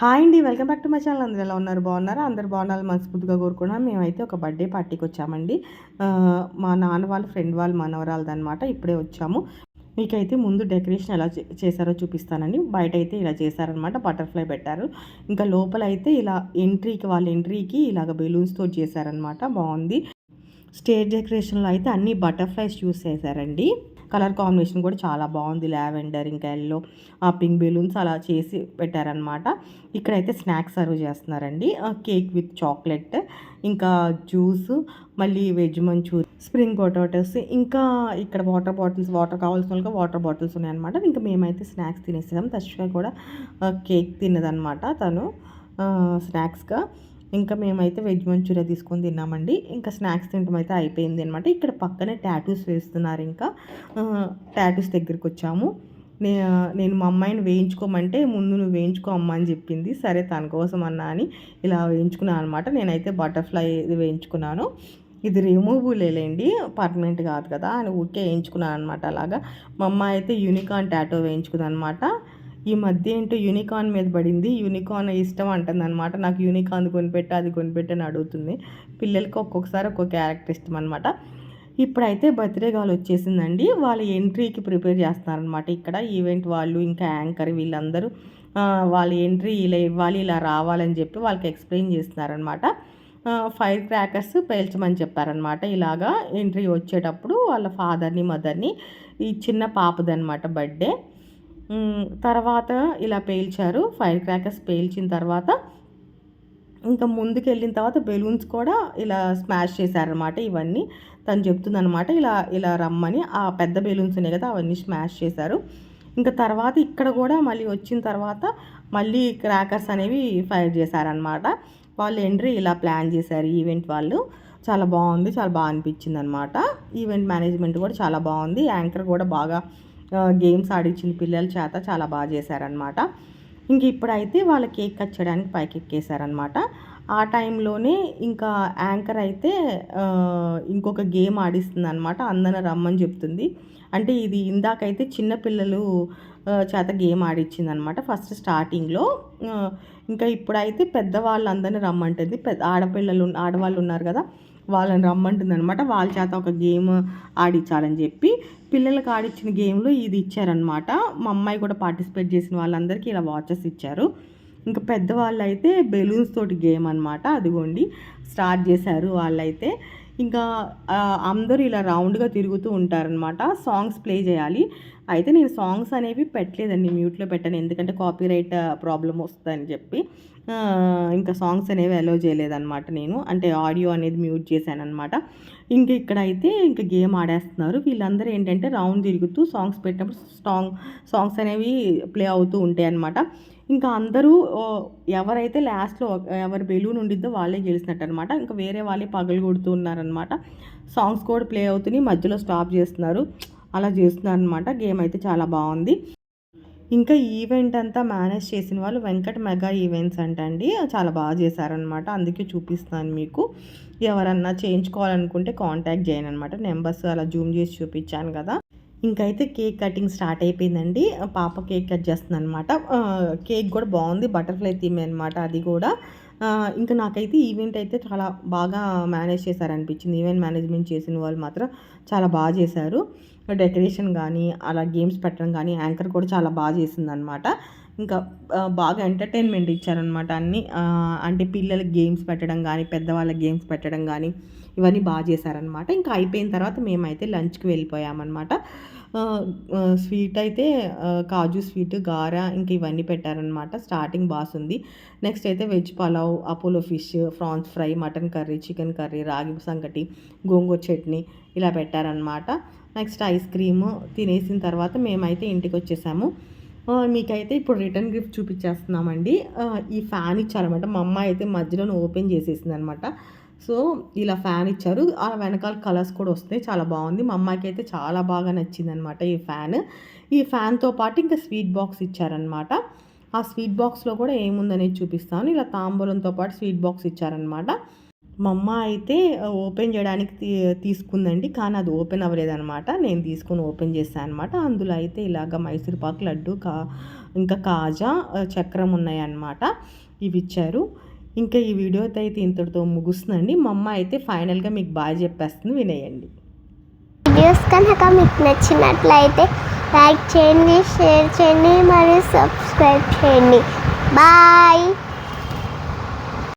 Hi అండి welcome back to my channel. అందరూ ఎలా ఉన్నారు? బాగున్నారా? అందరు బాగున్నారు మనస్ఫూర్తిగా కోరుకున్నాం మేమైతే ఒక బర్త్డే పార్టీకి వచ్చామండి. మా నాన్న వాళ్ళ ఫ్రెండ్ వాళ్ళ మనవరాలది అనమాట ఇప్పుడే వచ్చాము. మీకైతే ముందు డెకరేషన్ ఎలా చేశారో చూపిస్తానండి. బయట అయితే ఇలా చేశారనమాట బటర్ఫ్లై పెట్టారు. ఇంకా లోపల అయితే ఇలా ఎంట్రీకి వాళ్ళ ఎంట్రీకి ఇలాగ బెలూన్స్తో చేశారనమాట బాగుంది. స్టేజ్ డెకరేషన్లో అయితే అన్ని బటర్ఫ్లైస్ యూస్ చేశారండి కలర్ కాంబినేషన్ కూడా చాలా బాగుంది. లావెండర్ ఇంకా ఎల్లో ఆ పింక్ బెలూన్స్ అలా చేసి పెట్టారనమాట ఇక్కడైతే స్నాక్స్ సర్వ్ చేస్తున్నారండి. కేక్ విత్ చాక్లెట్ ఇంకా జ్యూస్ మళ్ళీ వెజ్ మంచూరి స్ప్రింగ్ పొటాటోస్ ఇంకా ఇక్కడ వాటర్ బాటిల్స్ వాటర్ కావాల్సిన వాళ్ళకి వాటర్ బాటిల్స్ ఉన్నాయన్నమాట. ఇంకా మేమైతే స్నాక్స్ తినేసాం తష్గా కూడా కేక్ తిన్నదనమాట తను స్నాక్స్గా. ఇంకా మేమైతే వెజ్ మంచూరియా తీసుకొని తిన్నామండి. ఇంకా స్నాక్స్ తినడం అయితే అయిపోయింది అనమాట ఇక్కడ పక్కనే టాటూస్ వేస్తున్నారు ఇంకా. టాటూస్ దగ్గరికి వచ్చాము. నే నేను మా అమ్మాయిని వేయించుకోమంటే ముందు నువ్వు వేయించుకో అమ్మ అని చెప్పింది. సరే తన కోసం అన్నా అని ఇలా వేయించుకున్నాను అనమాట నేనైతే బటర్ఫ్లై ఇది వేయించుకున్నాను. ఇది రిమూవబులేండి పర్మనెంట్ కాదు కదా అని ఊరికే వేయించుకున్నాను అనమాట అలాగా. మా అమ్మాయి అయితే యూనికాన్ టాటో వేయించుకుంది అనమాట ఈ మధ్య ఏంటో యూనికాన్ మీద పడింది. యూనికాన్ ఇష్టం అంటుంది అనమాట నాకు యూనికాన్ కొనిపెట్టు అది కొనిపెట్టు అని అడుగుతుంది. పిల్లలకి ఒక్కొక్కసారి ఒక్కొక్క క్యారెక్టర్ ఇష్టం అనమాట ఇప్పుడైతే బర్త్డే గాల్ వచ్చేసిందండి. వాళ్ళ ఎంట్రీకి ప్రిపేర్ చేస్తున్నారనమాట ఇక్కడ ఈవెంట్ వాళ్ళు ఇంకా యాంకర్ వీళ్ళందరూ వాళ్ళ ఎంట్రీ ఇలా ఇవ్వాలి ఇలా రావాలని చెప్పి వాళ్ళకి ఎక్స్ప్లెయిన్ చేస్తున్నారనమాట ఫైర్ క్రాకర్స్ పేల్చమని చెప్పారనమాట ఇలాగా ఎంట్రీ వచ్చేటప్పుడు వాళ్ళ ఫాదర్ని మదర్ని ఈ చిన్న పాపదనమాట బర్త్డే తర్వాత ఇలా పేల్చారు ఫైర్ క్రాకర్స్ పేల్చిన తర్వాత ఇంకా ముందుకు వెళ్ళిన తర్వాత బెలూన్స్ కూడా ఇలా స్మాష్ చేశారనమాట ఇవన్నీ. తను చెప్తుందనమాట ఇలా ఇలా రమ్మని ఆ పెద్ద బెలూన్స్ ఉన్నాయి కదా అవన్నీ స్మాష్ చేశారు. ఇంకా తర్వాత ఇక్కడ కూడా మళ్ళీ వచ్చిన తర్వాత మళ్ళీ క్రాకర్స్ అనేవి ఫైర్ చేశారనమాట వాళ్ళు ఎంట్రీ ఇలా ప్లాన్ చేశారు ఈవెంట్ వాళ్ళు. చాలా బాగుంది చాలా బాగా అనిపించింది అనమాట ఈవెంట్ మేనేజ్మెంట్ కూడా చాలా బాగుంది యాంకర్ కూడా బాగా గేమ్స్ ఆడించిన పిల్లల చేత చాలా బాగా చేశారనమాట ఇంక ఇప్పుడైతే వాళ్ళ కేక్ కట్ చేయడానికి పైకి ఎక్కేశారనమాట ఆ టైంలోనే ఇంకా యాంకర్ అయితే ఇంకొక గేమ్ ఆడిస్తుంది అనమాట అందరిని రమ్మని చెప్తుంది. అంటే ఇది ఇందాకైతే చిన్నపిల్లలు చేత గేమ్ ఆడిచ్చింది అనమాట ఫస్ట్ స్టార్టింగ్లో. ఇంకా ఇప్పుడైతే పెద్దవాళ్ళందరినీ రమ్మంటుంది. పెద్ద ఆడపిల్లలు ఆడవాళ్ళు ఉన్నారు కదా వాళ్ళని రమ్మంటుంది అనమాట వాళ్ళ చేత ఒక గేమ్ ఆడించాలని చెప్పి. పిల్లలకు ఆడిచ్చిన గేమ్లో ఇది ఇచ్చారనమాట మా అమ్మాయి కూడా పార్టిసిపేట్ చేసిన వాళ్ళందరికీ ఇలా వాచెస్ ఇచ్చారు. ఇంకా పెద్దవాళ్ళు అయితే బెలూన్స్ తోటి గేమ్ అనమాట అదిగోండి. స్టార్ట్ చేశారు వాళ్ళైతే. ఇంకా అందరూ ఇలా రౌండ్గా తిరుగుతూ ఉంటారనమాట సాంగ్స్ ప్లే చేయాలి. అయితే నేను సాంగ్స్ అనేవి పెట్టలేదండి. మ్యూట్లో పెట్టాను. ఎందుకంటే కాపీరైట్ ప్రాబ్లం వస్తుందని చెప్పి. ఇంకా సాంగ్స్ అనేవి అలో చేయలేదన్నమాట నేను. అంటే ఆడియో అనేది మ్యూట్ చేశాను అనమాట ఇంక ఇక్కడైతే ఇంకా గేమ్ ఆడేస్తున్నారు. వీళ్ళందరూ ఏంటంటే రౌండ్ తిరుగుతూ సాంగ్స్ పెట్టినప్పుడు సాంగ్ సాంగ్స్ అనేవి ప్లే అవుతూ ఉంటాయి అనమాట ఇంకా అందరూ ఎవరైతే లాస్ట్లో ఎవరి బెలూన్ ఉండిద్దో వాళ్ళే గెలిచినట్టు అనమాట ఇంకా వేరే వాళ్ళే పగలు కొడుతూ ఉన్నారనమాట. సాంగ్స్ కూడా ప్లే అవుతున్నాయి మధ్యలో స్టాప్ చేస్తున్నారు. అలా చేస్తున్నారు అనమాట గేమ్ అయితే చాలా బాగుంది. ఇంకా ఈవెంట్ అంతా మేనేజ్ చేసిన వాళ్ళు వెంకట్ మెగా ఈవెంట్స్ అంటండి. చాలా బాగా చేశారనమాట. అందుకే చూపిస్తాను మీకు. ఎవరన్నా చేయించుకోవాలనుకుంటే కాంటాక్ట్ చేయను అనమాట. నెంబర్స్ అలా జూమ్ చేసి చూపించాను కదా. ఇంకైతే కేక్ కటింగ్ స్టార్ట్ అయిపోయిందండి. పాప కేక్ కట్ చేస్తుంది అనమాట కేక్ కూడా బాగుంది. బటర్ఫ్లై థీమ్ అనమాట అది కూడా. ఇంకా నాకైతే ఈవెంట్ అయితే చాలా బాగా మేనేజ్ చేశారనిపించింది. ఈవెంట్ మేనేజ్మెంట్ చేసిన వాళ్ళు మాత్రం చాలా బాగా చేశారు. డెకరేషన్ కానీ అలా గేమ్స్ పెట్టడం కానీ యాంకర్ కూడా చాలా బాగా చేసిందనమాట ఇంకా బాగా ఎంటర్టైన్మెంట్ ఇచ్చారనమాట అన్ని. అంటే పిల్లలకి గేమ్స్ పెట్టడం కానీ పెద్దవాళ్ళకి గేమ్స్ పెట్టడం కానీ ఇవన్నీ బాగా చేశారనమాట ఇంకా అయిపోయిన తర్వాత మేమైతే లంచ్కి వెళ్ళిపోయామన్నమాట. స్వీట్ అయితే కాజు స్వీట్ గార ఇంకా ఇవన్నీ పెట్టారనమాట స్టార్టింగ్ బాగుంది నెక్స్ట్ అయితే veg pulao Apollo fish prawns fry mutton curry chicken curry ragi sangati gongura chutney ఇలా పెట్టారనమాట నెక్స్ట్ ఐస్ క్రీము తినేసిన తర్వాత మేమైతే ఇంటికి వచ్చేసాము మీకైతే ఇప్పుడు రిటర్న్ గిఫ్ట్ చూపించేస్తున్నామండి. ఈ ఫ్యాన్ ఇచ్చారనమాట మా అమ్మాయి అయితే మధ్యలోనే ఓపెన్ చేసేసింది అనమాట సో ఇలా ఫ్యాన్ ఇచ్చారు. ఆ వెనకాల కలర్స్ కూడా వస్తాయి చాలా బాగుంది. మా అమ్మాయికి అయితే చాలా బాగా నచ్చింది అనమాట ఈ ఫ్యాన్. ఈ ఫ్యాన్తో పాటు ఇంకా స్వీట్ బాక్స్ ఇచ్చారనమాట ఆ స్వీట్ బాక్స్లో కూడా ఏముందనేది చూపిస్తాను. ఇలా తాంబూలంతో పాటు స్వీట్ బాక్స్ ఇచ్చారనమాట మా అమ్మ అయితే ఓపెన్ చేయడానికి తీ తీసుకుందండి. కానీ అది ఓపెన్ అవ్వలేదనమాట నేను తీసుకొని ఓపెన్ చేశాను అనమాట అందులో అయితే ఇలాగ మైసూర్పాక్ లడ్డు కా ఇంకా కాజా చక్రం ఉన్నాయన్నమాట. ఇవి ఇచ్చారు. ఇంకా ఈ వీడియో అయితే ఇంతటితో ముగుస్తుందండి. మా అమ్మ అయితే ఫైనల్గా మీకు బాగా చెప్పేస్తుంది. వినేయండి. వీడియోస్ కనుక మీకు నచ్చినట్లయితే లైక్ చేయండి షేర్ చేయండి మరియు సబ్స్క్రైబ్ చేయండి. బాయ్!